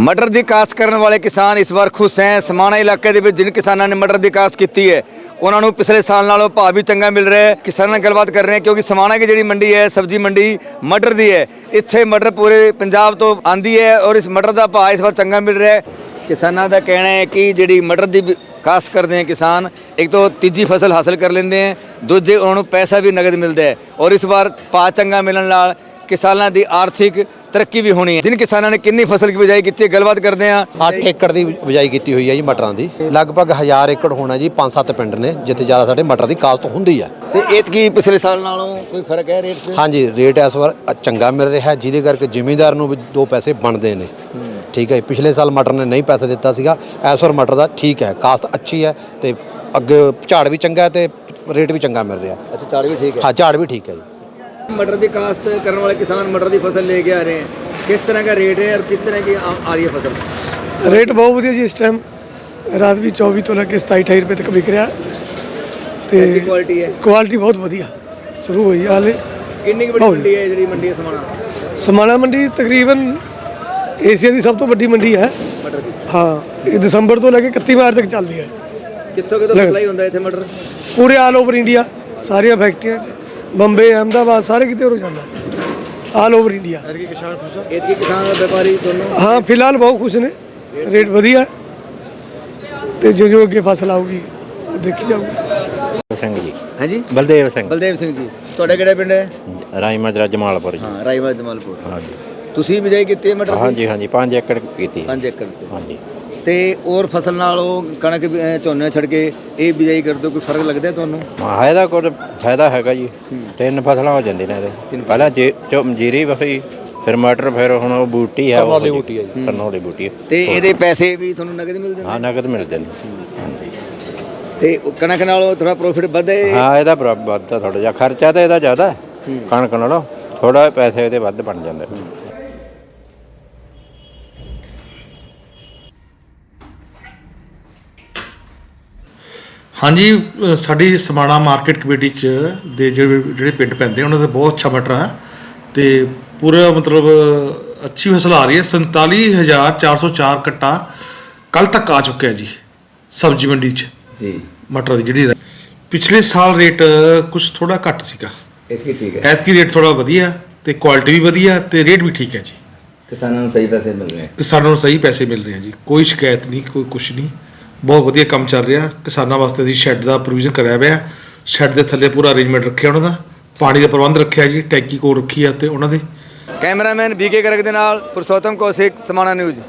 ਮਟਰ ਦੀ ਕਾਸ਼ਤ ਕਰਨ ਵਾਲੇ ਕਿਸਾਨ ਇਸ ਵਾਰ ਖੁਸ਼ ਹੈ। ਸਮਾਣਾ ਇਲਾਕੇ ਦੇ ਵਿੱਚ ਜਿਨ ਕਿਸਾਨਾਂ ਨੇ ਮਟਰ ਦੀ ਕਾਸ਼ਤ ਕੀਤੀ ਹੈ, ਉਹਨਾਂ ਨੂੰ ਪਿਛਲੇ ਸਾਲ ਨਾਲੋਂ ਭਾਅ ਵੀ ਚੰਗਾ ਮਿਲ ਰਿਹਾ ਹੈ। ਕਿਸਾਨਾਂ ਨਾਲ ਗੱਲਬਾਤ ਕਰ ਰਹੇ ਹਾਂ ਕਿਉਂਕਿ ਸਮਾਣਾ ਦੀ ਜਿਹੜੀ ਮੰਡੀ ਹੈ, ਸਬਜ਼ੀ ਮੰਡੀ ਮਟਰ ਦੀ ਹੈ। ਇੱਥੇ ਮਟਰ ਪੂਰੇ ਪੰਜਾਬ ਤੋਂ ਆਂਦੀ ਹੈ ਔਰ ਇਸ ਮਟਰ ਦਾ ਭਾਅ ਇਸ ਵਾਰ ਚੰਗਾ ਮਿਲ ਰਿਹਾ ਹੈ। ਕਿਸਾਨਾਂ ਦਾ ਕਹਿਣਾ ਹੈ ਕਿ ਜਿਹੜੀ ਮਟਰ ਦੀ ਵੀ ਕਾਸ਼ਤ ਕਰਦੇ ਹੈ ਕਿਸਾਨ, ਇੱਕ ਤਾਂ ਤੀਜੀ ਫਸਲ ਹਾਸਲ ਕਰ ਲੈਂਦੇ ਹੈ, ਦੂਜੇ ਉਹਨਾਂ ਨੂੰ ਪੈਸਾ ਵੀ ਨਗਦ ਮਿਲਦਾ ਹੈ ਔਰ ਇਸ ਵਾਰ ਭਾਅ ਚੰਗਾ ਮਿਲਣ ਨਾਲ ਕਿਸਾਨਾਂ ਦੀ ਆਰਥਿਕ ਤਰੱਕੀ ਵੀ ਹੋਣੀ ਹੈ। ਜਿਨ ਕਿਸਾਨਾਂ ਨੇ ਕਿੰਨੀ ਫਸਲ ਦੀ ਬਿਜਾਈ ਕੀਤੀ ਹੈ ਗੱਲਬਾਤ ਕਰਦੇ ਹਾਂ। 8 ਏਕੜ ਦੀ ਬਿਜਾਈ ਕੀਤੀ ਹੋਈ ਹੈ ਜੀ ਮਟਰਾਂ ਦੀ। ਲਗਭਗ 1000 ਏਕੜ ਹੋਣਾ ਜੀ 5-7 ਪਿੰਡ ਨੇ ਜਿੱਥੇ ਜ਼ਿਆਦਾ ਸਾਡੇ ਮਟਰ ਦੀ ਕਾਸ਼ਤ ਹੁੰਦੀ ਹੈ। ਤੇ ਇਤਕੀ ਪਿਛਲੇ ਸਾਲ ਨਾਲੋਂ ਕੋਈ ਫ਼ਰਕ ਹੈ ਰੇਟ 'ਚ? ਹਾਂਜੀ ਰੇਟ ਇਸ ਵਾਰ ਚੰਗਾ ਮਿਲ ਰਿਹਾ ਹੈ ਜਿਹਦੇ ਕਰਕੇ ਜ਼ਿਮੀਂਦਾਰ ਨੂੰ ਵੀ ਦੋ ਪੈਸੇ ਬਣਦੇ ਨੇ। ਠੀਕ ਹੈ। ਪਿਛਲੇ ਸਾਲ ਮਟਰ ਨੇ ਨਹੀਂ ਪੈਸਾ ਦਿੱਤਾ ਸੀਗਾ ਇਸ ਵਾਰ ਮਟਰ ਦਾ ਠੀਕ ਹੈ ਕਾਸ਼ਤ ਅੱਛੀ ਹੈ ਤੇ ਅੱਗੇ ਝਾੜ ਵੀ ਚੰਗਾ ਹੈ ਤੇ ਰੇਟ ਵੀ ਚੰਗਾ ਮਿਲ ਰਿਹਾ। ਅੱਛਾ ਚਾਰ ਵੀ ਠੀਕ ਹਾਂ ਝਾੜ ਵੀ ਠੀਕ ਹੈ ਜੀ। मटर की काश्त करने वाले किसान मटर की फसल लेके आ रहे हैं किस तरह का रेट है और किस तरह की आ आ रही है फसल ਰੇਟ ਬਹੁਤ ਵਧੀਆ ਜੀ ਇਸ ਟਾਈਮ ਰਾਤ ਵੀ 24 ਤੋਂ ਲੈ ਕੇ 27 28 ਰੁਪਏ ਤੱਕ ਵਿਕ ਰਿਹਾ ਤੇ की क्वालिटी है ਕੁਆਲਿਟੀ ਬਹੁਤ ਵਧੀਆ ਸ਼ੁਰੂ ਹੋਈ ਆ ਹਾਲੇ किन्नी की बड़ी बहुत। मंडी है जी मंडी है समाना ਸਮਾਣਾ ਮੰਡੀ ਤਕਰੀਬਨ ਏਸ਼ੀਆ ਦੀ ਸਭ ਤੋਂ ਵੱਡੀ ਮੰਡੀ ਹੈ मटर की ਹਾਂ ਇਹ ਦਸੰਬਰ ਤੋਂ ਲੈ ਕੇ 31 ਮਾਰਚ ਤੱਕ ਚੱਲਦੀ ਹੈ कितों कितों लग- सप्लाई होता है इतने मटर ਪੂਰੇ ਆਲ ਓਵਰ ਇੰਡੀਆ ਸਾਰੀਆਂ ਫੈਕਟਰੀਆਂ 'ਚ ਬੰਬੇ ਅਹਮਦਾਬਾਦ ਸਾਰੇ ਕਿਤੇ ਉਹ ਜਾਂਦਾ। ਹੈ ਆਲ ਓਵਰ ਇੰਡੀਆ ਹਾਂ ਫਿਲਹਾਲ ਬਹੁਤ ਖੁਸ਼ ਨੇ। ਰੇਟ ਵਧੀਆ। ਤੇ ਜਿਉਂ ਜਿਉਂ ਅੱਗੇ ਫਸਲ ਆਊਗੀ ਦੇਖੀ ਜਾਊਗੀ। ਸਿੰਘ ਜੀ। ਹਾਂਜੀ? ਬਲਦੇਵ ਸਿੰਘ। ਬਲਦੇਵ ਸਿੰਘ ਜੀ। ਤੁਹਾਡਾ ਕਿਹੜਾ ਪਿੰਡ ਹੈ? ਰਾਈ ਜਮਾਲਪੁਰ ਹਾਂ ਰਾਈਵਾ ਜਮਾਲਪੁਰ। ਹਾਂਜੀ। ਤੁਸੀਂ ਬਿਜਾਈ ਕੀਤੀ ਹੈ ਮਟਰ ਹਾਂਜੀ ਹਾਂਜੀ 5 ਏਕੜ ਕੀਤੀ 5 ਏਕੜ ਤੇ। ਹਾਂਜੀ। ਤੇ ਹੋਰ ਫਸਲ ਨਾਲੋਂ ਕਣਕ ਵੀ, ਅਹ, ਝੋਨੇ ਛੱਡ ਕੇ ਇਹ ਬਿਜਾਈ ਕਰਦੇ ਹੋ ਕੋਈ ਫ਼ਰਕ ਲੱਗਦਾ ਹੈ ਤੁਹਾਨੂੰ? ਹਾਂ ਇਹਦਾ ਕੋਈ ਫਾਇਦਾ ਹੈਗਾ ਜੀ। ਤਿੰਨ ਫਸਲਾਂ ਹੋ ਜਾਂਦੀਆਂ ਨੇ ਇਹਦੇ। ਪਹਿਲਾਂ ਜੇ ਚੋ ਜੀਰੀ ਵਹੀ ਫਿਰ ਮਟਰ ਫਿਰ ਹੁਣ ਉਹ ਬੂਟੀ ਹੈ ਕਰਨੌਲੀ ਬੂਟੀ ਹੈ ਜੀ। ਕਰਨੌਲੀ ਬੂਟੀ ਹੈ। ਤੇ ਇਹਦੇ ਪੈਸੇ ਵੀ ਤੁਹਾਨੂੰ ਨਗਦ ਮਿਲਦੇ ਨੇ? ਹਾਂ ਨਗਦ ਮਿਲਦੇ ਨੇ। ਹਾਂਜੀ। ਤੇ ਉਹ ਕਣਕ ਨਾਲੋਂ ਥੋੜਾ ਪ੍ਰੋਫਿਟ ਵਧੇ ਹਾਂ ਇਹਦਾ ਬਰਾਬਰ ਵੱਧਦਾ ਥੋੜਾ ਜਿਹਾ। ਖਰਚਾ ਤਾਂ ਇਹਦਾ ਜ਼ਿਆਦਾ ਹੈ। ਕਣਕ ਨਾਲੋਂ ਥੋੜਾ ਪੈਸੇ ਇਹਦੇ ਵੱਧ ਬਣ ਜਾਂਦੇ ਨੇ। ਹਾਂਜੀ ਸਾਡੀ ਸਮਾਣਾ ਮਾਰਕੀਟ ਕਮੇਟੀ ਚ ਦੇ ਜਿਹੜੇ ਜਿਹੜੇ ਪਿੰਡ ਪੈਂਦੇ ਉਹਨਾਂ ਦਾ ਬਹੁਤ ਅੱਛਾ ਮਟਰ ਹੈ ਤੇ ਪੂਰਾ ਮਤਲਬ ਅੱਛੀ ਫਸਲ ਆ ਰਹੀ ਹੈ। 47404 ਕੱਟਾ ਕੱਲ ਤੱਕ ਆ ਚੁੱਕਿਆ ਜੀ ਸਬਜ਼ੀ ਮੰਡੀ ਚ। ਜੀ। ਮਟਰ ਦੀ ਜਿਹੜੀ ਪਿਛਲੇ ਸਾਲ ਰੇਟ ਕੁਝ ਥੋੜਾ ਘੱਟ ਸੀਗਾ। ਇਤਕੀ ਠੀਕ ਹੈ। ਐਤਕੀ ਰੇਟ ਥੋੜਾ ਵਧੀਆ ਤੇ ਕੁਆਲਿਟੀ ਵੀ ਵਧੀਆ ਤੇ ਰੇਟ ਵੀ ਠੀਕ ਹੈ ਜੀ। ਕਿਸਾਨਾਂ ਨੂੰ ਸਹੀ ਪੈਸੇ ਮਿਲ ਰਹੇ। ਕਿਸਾਨਾਂ ਨੂੰ ਸਹੀ ਪੈਸੇ ਮਿਲ ਰਹੇ ਆ ਜੀ। ਕੋਈ ਸ਼ਿਕਾਇਤ ਨਹੀਂ ਕੋਈ ਕੁਛ ਨਹੀਂ। ਬਹੁਤ ਵਧੀਆ ਕੰਮ ਚੱਲ ਰਿਹਾ। ਕਿਸਾਨਾਂ ਵਾਸਤੇ ਅਸੀਂ ਸ਼ੈੱਡ ਦਾ ਪ੍ਰੋਵੀਜ਼ਨ ਕਰਿਆ ਹੋਇਆ। ਸ਼ੈੱਡ ਦੇ ਥੱਲੇ ਪੂਰਾ ਅਰੇਂਜਮੈਂਟ ਰੱਖਿਆ ਉਹਨਾਂ ਦਾ। ਪਾਣੀ ਦਾ ਪ੍ਰਬੰਧ ਰੱਖਿਆ ਜੀ, ਟੈਂਕੀ ਕੋਲ ਰੱਖੀ ਆ ਤੇ ਉਹਨਾਂ ਦੇ। ਕੈਮਰਾਮੈਨ ਬੀਕੇ ਕਰਕ ਦੇ ਨਾਲ ਪੁਰਸ਼ੋਤਮ ਕੌਸ਼ਿਕ, ਸਮਾਣਾ ਨਿਊਜ਼।